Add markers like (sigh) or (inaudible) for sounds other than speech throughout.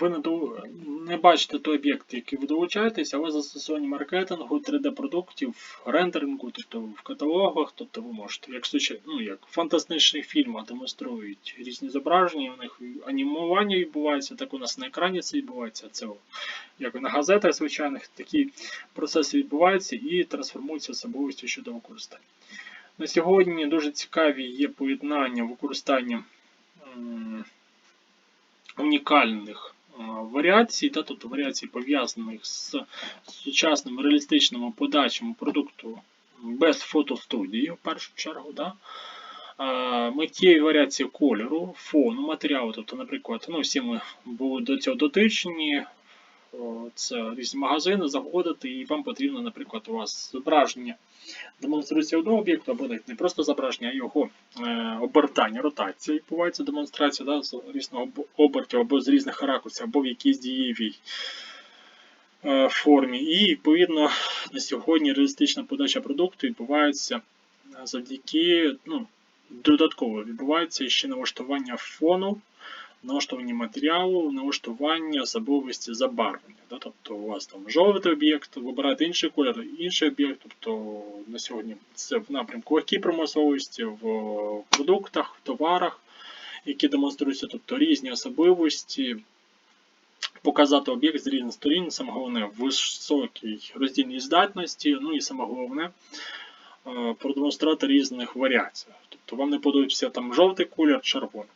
ви не, бачите той об'єкт, який ви долучаєтесь, але застосування маркетингу, 3D-продуктів, рендерингу, тобто в каталогах, тобто ви можете, як, ну, як в фантастичних фільмах демонструють різні зображення, у них анімування відбувається, так у нас на екрані це відбувається. Це як на газетах звичайних, такі процеси відбуваються і трансформуються особливості щодо використання. На сьогодні дуже цікаві є поєднання використання унікальних варіацій, да, тобто варіацій пов'язаних з сучасним реалістичним подачами продукту без фотостудії, в першу чергу. Да. Е, Миттєві варіації кольору, фону, матеріалу. Тобто, наприклад, ну, всі ми були до цього дотичні. Це різні магазини, заходите, і вам потрібно, наприклад, у вас зображення демонструється одного об'єкту, або не просто зображення, а його е, обертання, ротація. Відбувається демонстрація да, з різного обертів, або з різних ракурсів, або в якійсь дієвій е, формі. І відповідно на сьогодні реалістична подача продукту відбувається завдяки ну, додатково відбувається ще налаштування фону, налаштування матеріалу, налаштування особливості забарвлення. Да? Тобто у вас там жовтий об'єкт, вибираєте інший колір, інший об'єкт. Тобто на сьогодні це в напрямку легкій промисловості, в продуктах, в товарах, які демонструються, тобто різні особливості. Показати об'єкт з різних сторін, саме головне високій роздільній здатності, ну і саме головне е, продемонструвати різних варіацій. Тобто вам не подобається там жовтий колір, червоний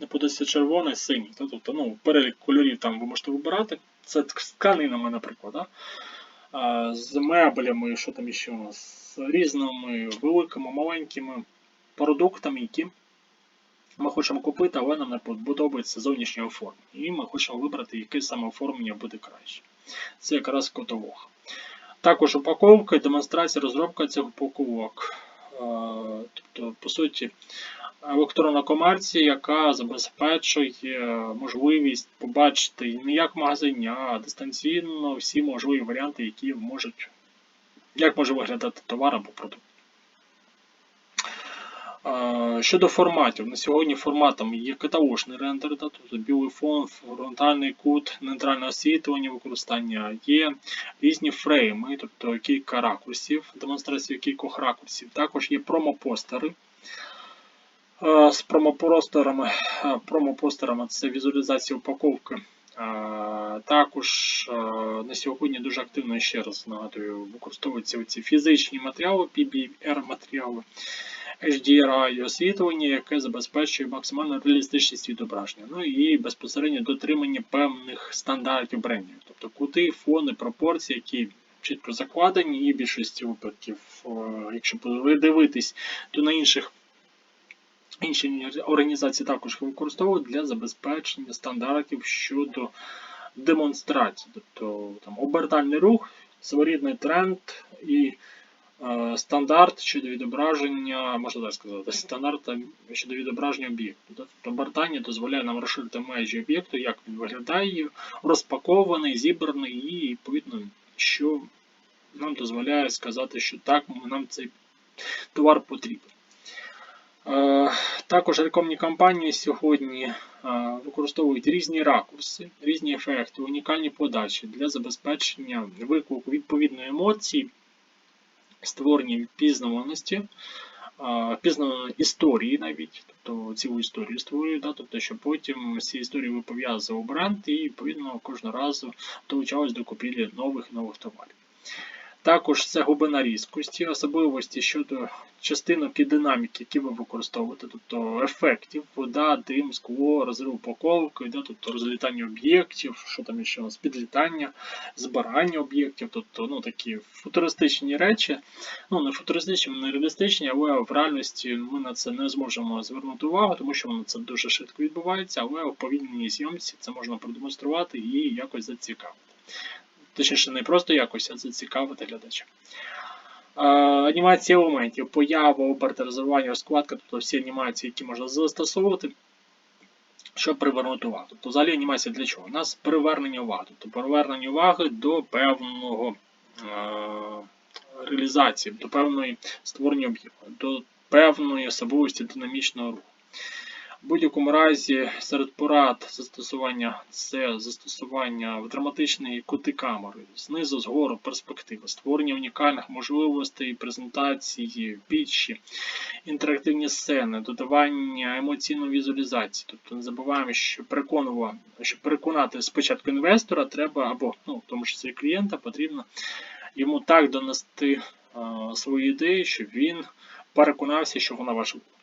Не подобається червоний, синій. Та, Тобто, ну, перелік кольорів там ви можете вибирати. Це з тканинами, наприклад. Да? А, з меблями, що там ще у нас, з різними великими, маленькими продуктами, які ми хочемо купити, але нам не подобається зовнішнє оформлення. І ми хочемо вибрати, яке саме оформлення буде краще. Це якраз каталог. Також упаковка, демонстрація, розробка цих упаковок. Тобто, по суті, електронна комерція, яка забезпечує можливість побачити не як магазині, а дистанційно всі можливі варіанти, які можуть, як може виглядати товар або продукт. Е, Щодо форматів, на сьогодні форматом є каталожний рендер, тобто білий фон, фронтальний кут, нейтральне освітлення, використання є різні фрейми, тобто кілька ракурсів, демонстрація кількох ракурсів. Також є промопостери. Е, З промопостерами, е, промопостерами це візуалізація упаковки. Е, Також на сьогодні дуже активно ще раз нагадую, використовуються ці фізичні матеріали, PBR матеріали. HDRI освітлення, яке забезпечує максимальну реалістичність відображення. Ну і безпосередньо дотримання певних стандартів брендів, тобто кути, фони, пропорції, які чітко закладені, і в більшості випадків, якщо дивитись, то на інших інші організації також використовують для забезпечення стандартів щодо демонстрації, тобто там обертальний рух, своєрідний тренд і е, стандарт щодо відображення, можна так сказати, стандарт щодо відображення об'єкту. Тобто обертання дозволяє нам розширити межі об'єкту, як він виглядає, розпакований, зібраний, і відповідно, що нам дозволяє сказати, що так, нам цей товар потрібен. Також рекламні кампанії сьогодні використовують різні ракурси, різні ефекти, унікальні подачі для забезпечення виклику відповідної емоції, створення пізнаваності, е, історії навіть, тобто цілу історію створюють, да, тобто, щоб потім цієї історії ви пов'язував бренд і відповідно кожного разу долучались до купівлі нових і нових товарів. Також це глибина різкості, особливості щодо частинок і динаміки, які ви використовуєте, тобто ефектів, вода, дим, скло, розрив упаковки, да, тобто розлітання об'єктів, що там ще у нас, підлітання, збирання об'єктів, тобто ну, такі футуристичні речі. Ну, не футуристичні, не реалістичні, але в реальності ми на це не зможемо звернути увагу, тому що воно це дуже швидко відбувається, але в повільненій зйомці це можна продемонструвати і якось зацікавити. Точніше, не просто якось, а зацікавити глядача. Анімація елементів, поява, оберт, розривання, розкладка, тобто всі анімації, які можна застосовувати, щоб привернути увагу. Тобто, взагалі анімація для чого? У нас привернення уваги, тобто привернення уваги до певного е, реалізації, до певної створення об'єкту, до певної особливості динамічного руху. В будь-якому разі серед порад застосування це застосування драматичної кути камери, знизу згору перспективи, створення унікальних можливостей презентації, пітчі, інтерактивні сцени, додавання емоційної візуалізації. Тобто не забуваємо, що переконува, щоб переконати спочатку інвестора, треба або ну, в тому числі клієнта, потрібно йому так донести а, свою ідею, щоб він переконався, що вона важлива.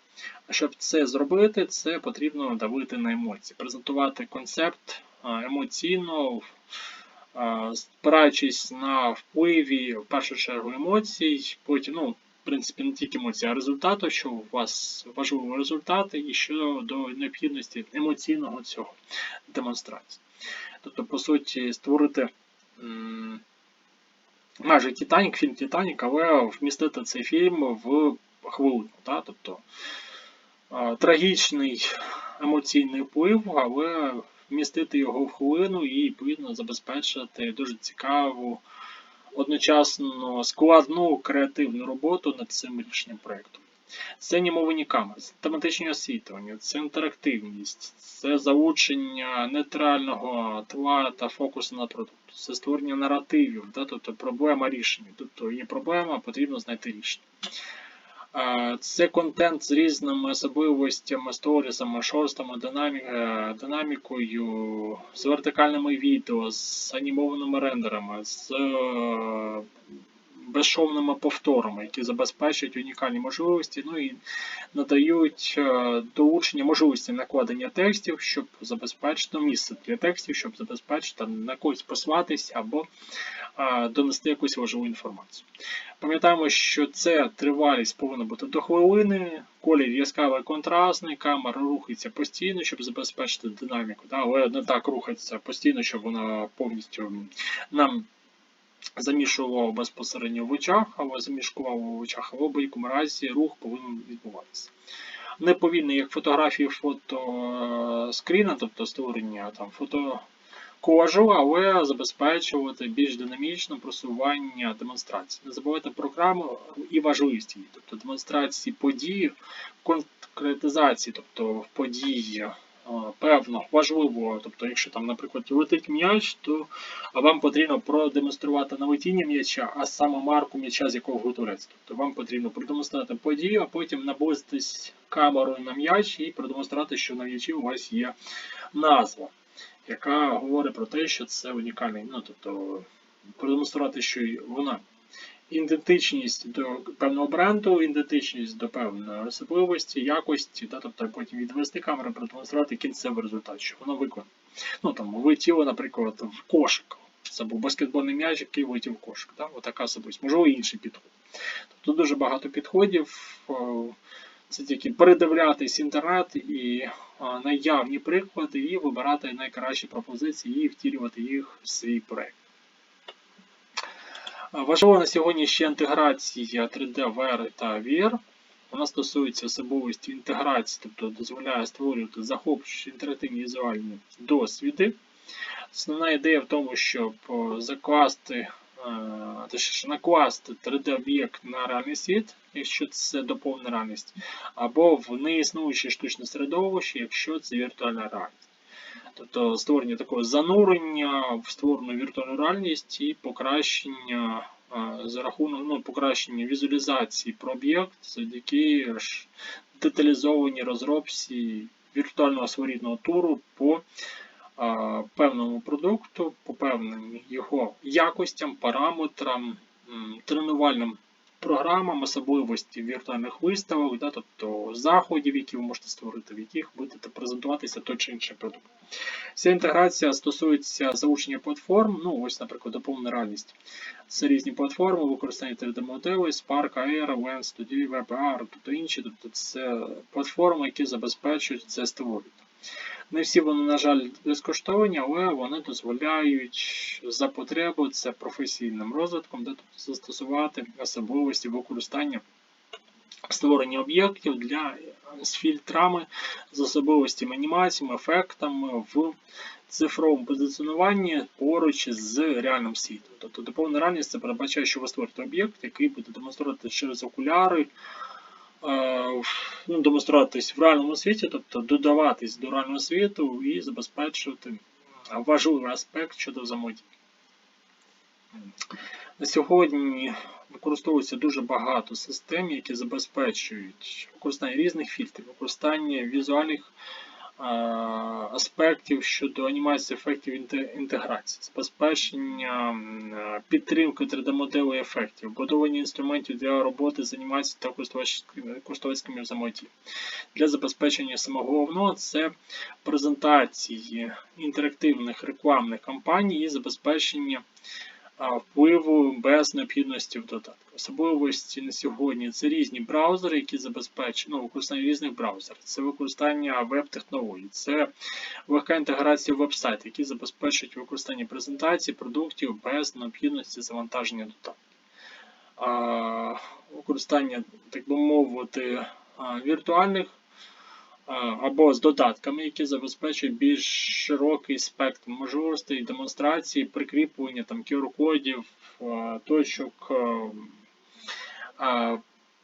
А щоб це зробити, це потрібно давити на емоції, презентувати концепт емоційно, спираючись на впливі, в першу чергу, емоцій, потім, ну, в принципі, не тільки емоції, а результату, що у вас важливі результати, і щодо необхідності емоційного цього демонстрації. Тобто, по суті, створити майже Титанік, фільм Титанік, але вмістити цей фільм в хвилину. Да? Тобто трагічний емоційний вплив, але вмістити його в хвилину і відповідно забезпечити дуже цікаву, одночасно складну креативну роботу над цим рішенням проєкту. Це німовані камери, це тематичні освітлення, це інтерактивність, це залучення нейтрального тла та фокусу на продукт, це створення наративів, да, тобто проблема рішення. Тобто є проблема, потрібно знайти рішення. Це контент з різними особливостями, сторісами, шорстами, е, динамікою, з вертикальними відео, з анімованими рендерами, з е, безшовними повторами, які забезпечують унікальні можливості, ну і надають е, долучення можливості накладення текстів, щоб забезпечити ну, місце для текстів, щоб забезпечити на когось послатись або донести якусь важливу інформацію. Пам'ятаємо, що це тривалість повинна бути до хвилини, колір яскравий контрастний, камера рухається постійно, щоб забезпечити динаміку, але не так рухається постійно, щоб вона повністю нам замішувала безпосередньо в очах, або замішкувала в очах, але в будь-якому разі рух повинен відбуватися. Не повільно, як фотографії фотоскріна, тобто створення там фото кожу, але забезпечувати більш динамічне просування демонстрації. Не забувайте програму і важливість її, тобто демонстрації події, конкретизації, тобто в події е, певно важливо, тобто, якщо там, наприклад, летить м'яч, то вам потрібно продемонструвати не летіння м'яча, а саме марку м'яча, з якого готується. Тобто вам потрібно продемонструвати подію, а потім наблизитись камерою на м'яч і продемонструвати, що на м'ячі у вас є назва яка говорить про те, що це унікальний. Ну, тобто продемонструвати, що вона ідентичність до певного бренду, ідентичність до певної особливості, якості, да, тобто потім відвести камеру, продемонструвати кінцевий результат, що воно виконано. Ну там влетіло, наприклад, в кошик. Це був баскетбольний м'яч, який влетів в кошик. Да? Отака особливість. Можливо, інший підход. Тобто дуже багато підходів. Це тільки передивлятись інтернет і наявні приклади, і вибирати найкращі пропозиції і втілювати їх в свій проект. Важливо на сьогодні ще інтеграція 3D VR та VR. Вона стосується особливості інтеграції, тобто дозволяє створювати захоплюючі інтерактивні візуальні досвіди. Основна ідея в тому, щоб закласти точніше накласти 3D-об'єкт на реальний світ, якщо це доповнена реальність, або в неіснуюче штучне середовище, якщо це віртуальна реальність. Тобто створення такого занурення в створену віртуальну реальність і покращення за рахунок ну, покращення візуалізації про об'єкт завдяки деталізованій розробці віртуального своєрідного туру по певному продукту, по певним його якостям, параметрам, тренувальним програмам, особливості віртуальних виставок, да, тобто заходів, які ви можете створити, в яких будете презентуватися той чи інший продукт. Ця інтеграція стосується залучення платформ, ну ось, наприклад, доповнена реальність. Це різні платформи, використання 3D-моделей, Spark, Air, Lens, Studio, WebAR, тобто інші, тобто це платформи, які забезпечують це створювати. Не всі вони, на жаль, безкоштовні, але вони дозволяють за потребу це професійним розвитком, де тобто застосувати особливості використання створення об'єктів для з фільтрами, з особливостями анімаціями, ефектами в цифровому позиціонуванні поруч з реальним світом. Тобто доповнена реальність це передбачає, що ви створите об'єкт, який буде демонструвати через окуляри ну, демонструватись в реальному світі, тобто додаватись до реального світу і забезпечувати важливий аспект щодо взаємодії. На сьогодні використовується дуже багато систем, які забезпечують використання різних фільтрів, використання візуальних аспектів щодо анімації ефектів інтеграції, забезпечення підтримки 3D-моделей ефектів, будовані інструментів для роботи з анімацією та користувацькими взаємодії. Для забезпечення самого головного це презентації інтерактивних рекламних кампаній і забезпечення впливу без необхідності в додатку. Особливості на сьогодні це різні браузери, які забезпечують ну, використання різних браузерів, це використання веб-технологій, це легка інтеграція в веб-сайт, які забезпечують використання презентацій, продуктів без необхідності завантаження додатку. А, використання, так би мовити, віртуальних або з додатками, які забезпечують більш широкий спектр можливостей демонстрації, прикріплення там QR-кодів, точок,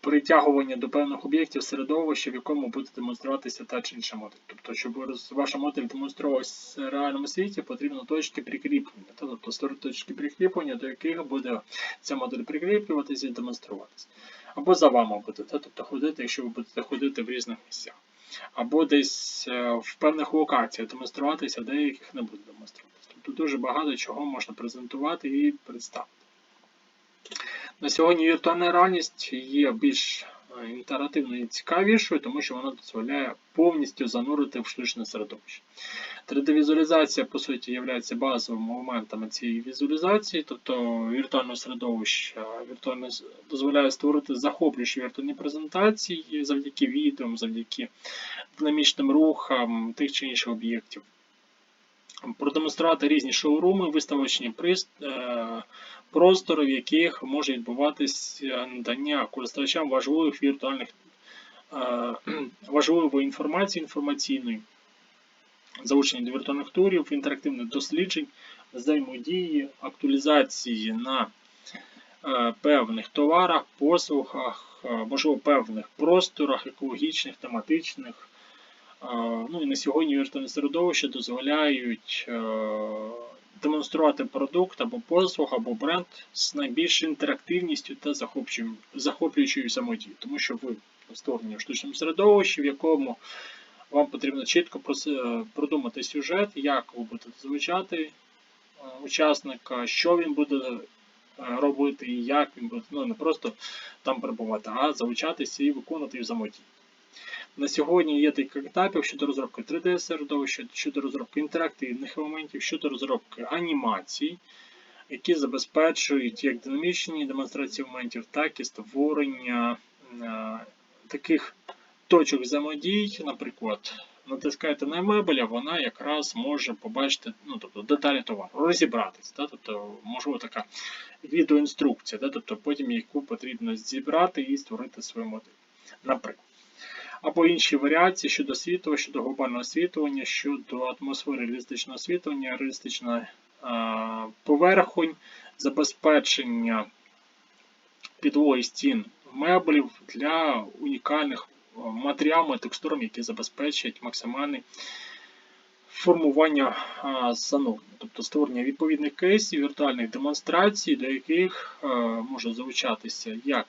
притягування до певних об'єктів середовища, в якому буде демонструватися та чи інша модель. Тобто, щоб ваша модель демонструвалася в реальному світі, потрібно точки прикріплення. Тобто точки прикріплення, до яких буде ця модель прикріплюватися і демонструватися. Або за вами буде, тобто ходити, якщо ви будете ходити в різних місцях. Або десь е, в певних локаціях демонструватися, деяких не буде демонструватися. Тобто дуже багато чого можна презентувати і представити. На сьогодні віртуальна реальність є більш інтерактивною і цікавішою, тому що вона дозволяє повністю занурити в штучне середовище. 3D-візуалізація, по суті, є базовими моментами цієї візуалізації, тобто віртуальне середовище віртуальне дозволяє створити захоплюючі віртуальні презентації завдяки відео, завдяки динамічним рухам тих чи інших об'єктів. Продемонструвати різні шоуруми, виставочні е, простори, в яких може відбуватися надання користувачам важливих віртуальних е, (clears throat) важливої інформації інформаційної, залучення до віртуальних турів, інтерактивних досліджень, взаємодії, актуалізації на е, певних товарах, послугах, е, можливо, певних просторах, екологічних, тематичних. Е, Ну і на сьогодні віртуальне середовище дозволяють е, демонструвати продукт або послуг, або бренд з найбільшою інтерактивністю та захоплюючою- взаємодією. Тому що ви створені в штучному середовищі, в якому вам потрібно чітко е, продумати сюжет, як ви будете залучати е, учасника, що він буде е, робити і як він буде, ну не просто там перебувати, а залучатися і виконувати взаємодію. На сьогодні є декілька етапів щодо розробки 3D-середовища, щодо розробки інтерактивних елементів, щодо розробки анімацій, які забезпечують як динамічні демонстрації елементів, так і створення е, таких точок взаємодій, наприклад, натискаєте на мебель, а вона якраз може побачити ну, тобто, деталі товару, розібратись. Да? Тобто, можливо, така відеоінструкція, да? тобто, потім яку потрібно зібрати і створити свою модель. Наприклад. Або інші варіації щодо світла, щодо глобального освітлення, щодо атмосфери реалістичного освітлення, реалістична поверхонь, забезпечення підлоги стін меблів для унікальних матеріалами, текстурами, які забезпечать максимальне формування а, тобто створення відповідних кейсів, віртуальних демонстрацій, до яких може залучатися як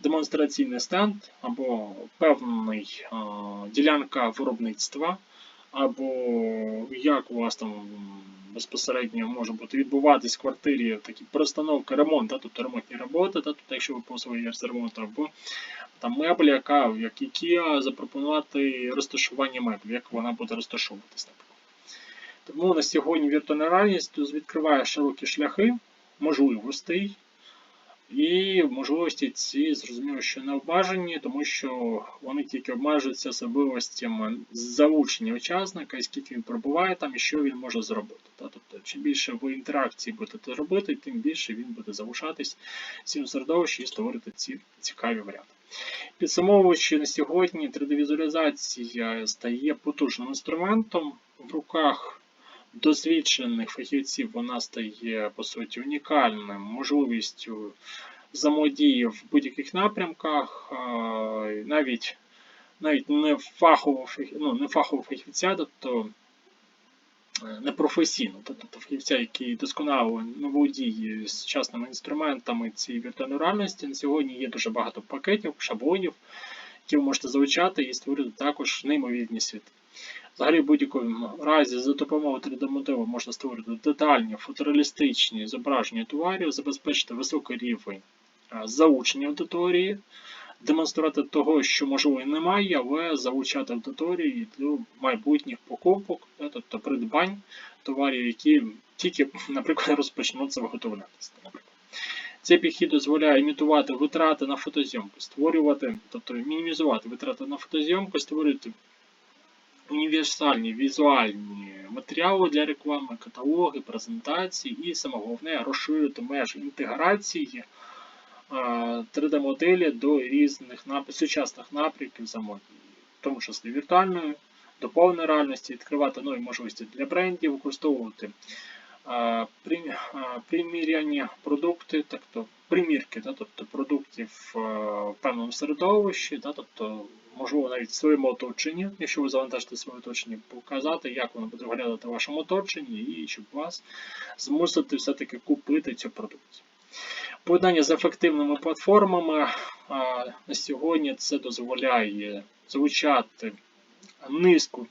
демонстраційний стенд або певний ділянка виробництва, або як у вас там безпосередньо може бути відбуватись в квартирі такі перестановка, ремонт, да, тобто ремонтні роботи, да, тобто якщо ви послуги з ремонту, або там меблі, яка, як IKEA, запропонувати розташування меблів, як вона буде розташовуватись. Тому на сьогодні віртуальна реальність відкриває широкі шляхи можливостей, і можливості ці зрозуміло, що не обмежені, тому що вони тільки обмежуються особливостями залучення учасника, і скільки він перебуває там і що він може зробити. Та? Тобто, чим більше ви інтеракції будете робити, тим більше він буде залишатись цьому середовищі і створити ці цікаві варіанти. Підсумовуючи на сьогодні, 3D-візуалізація стає потужним інструментом в руках досвідчених фахівців вона стає по суті унікальним можливістю взаємодії в будь-яких напрямках, навіть навіть не фахового ну, не фахового фахівця, тобто е, непрофесійно, тобто фахівця, який досконало не володіє сучасними інструментами цієї віртуальної реальності. На сьогодні є дуже багато пакетів, шаблонів, які ви можете залучати і створити також неймовірні світи. Взагалі, в будь-якому разі за допомогою 3D-моделу можна створити детальні фотореалістичні зображення товарів, забезпечити високий рівень а, заучення аудиторії, демонструвати того, що можливо і немає, але залучати аудиторії для майбутніх покупок, тобто придбань товарів, які тільки, (laughs) наприклад, розпочнуться виготовлятися. Цей підхід дозволяє імітувати витрати на фотозйомку, створювати, тобто мінімізувати витрати на фотозйомку, створювати універсальні візуальні матеріали для реклами, каталоги, презентації. І саме головне розширити межі інтеграції 3D-моделі до різних сучасних напрямків замовлення, в тому числі віртуальної, доповненої реальності, відкривати нові можливості для брендів, використовувати приміряння продукти, тобто примірки, да, тобто продуктів в певному середовищі, да, тобто можливо навіть в своєму оточенні, якщо ви завантажите своє оточення, показати, як воно буде виглядати в вашому оточенні, і щоб вас змусити все-таки купити цю продукцію. Поєднання з ефективними платформами на сьогодні це дозволяє залучати низку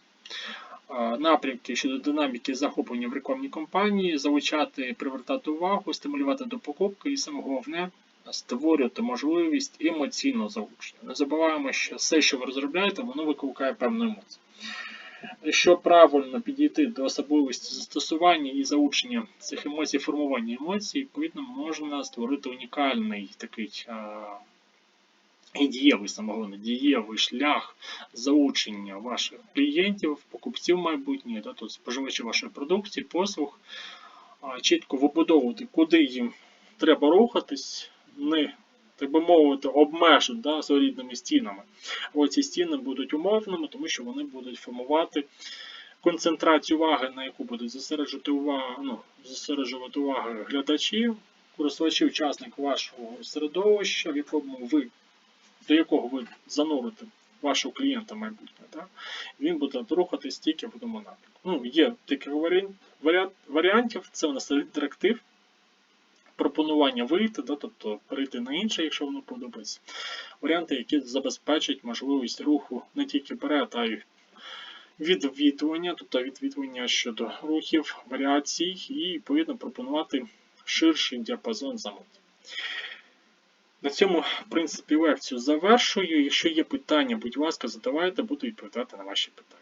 а, напрямків щодо динаміки захоплення в рекламній кампанії, залучати, привертати увагу, стимулювати до покупки і саме головне створювати можливість емоційного залучення. Не забуваємо, що все, що ви розробляєте, воно викликає певну емоцію. Якщо правильно підійти до особливості застосування і залучення цих емоцій, формування емоцій, відповідно, можна створити унікальний такий і дієвий саме головне, дієвий шлях залучення ваших клієнтів, покупців майбутніх, да, тобто споживачів вашої продукції, послуг, чітко вибудовувати, куди їм треба рухатись, не так би мовити, обмежити да, своєрідними стінами. Але ці стіни будуть умовними, тому що вони будуть формувати концентрацію уваги, на яку будуть зосереджувати увагу, ну, зосереджувати увагу глядачів, користувачів, учасник вашого середовища, в якому ви, до якого ви занурите вашого клієнта майбутнього. Да? Він буде рухатись тільки в одному напрямку. Ну, є варіант, варіантів, це у нас інтерактив пропонування вийти, да, тобто перейти на інше, якщо воно подобається. Варіанти, які забезпечать можливість руху не тільки вперед, а й відвідування, тобто відвідування щодо рухів, варіацій, і відповідно пропонувати ширший діапазон замовлень. На цьому, в принципі, лекцію завершую. Якщо є питання, будь ласка, задавайте, буду відповідати на ваші питання.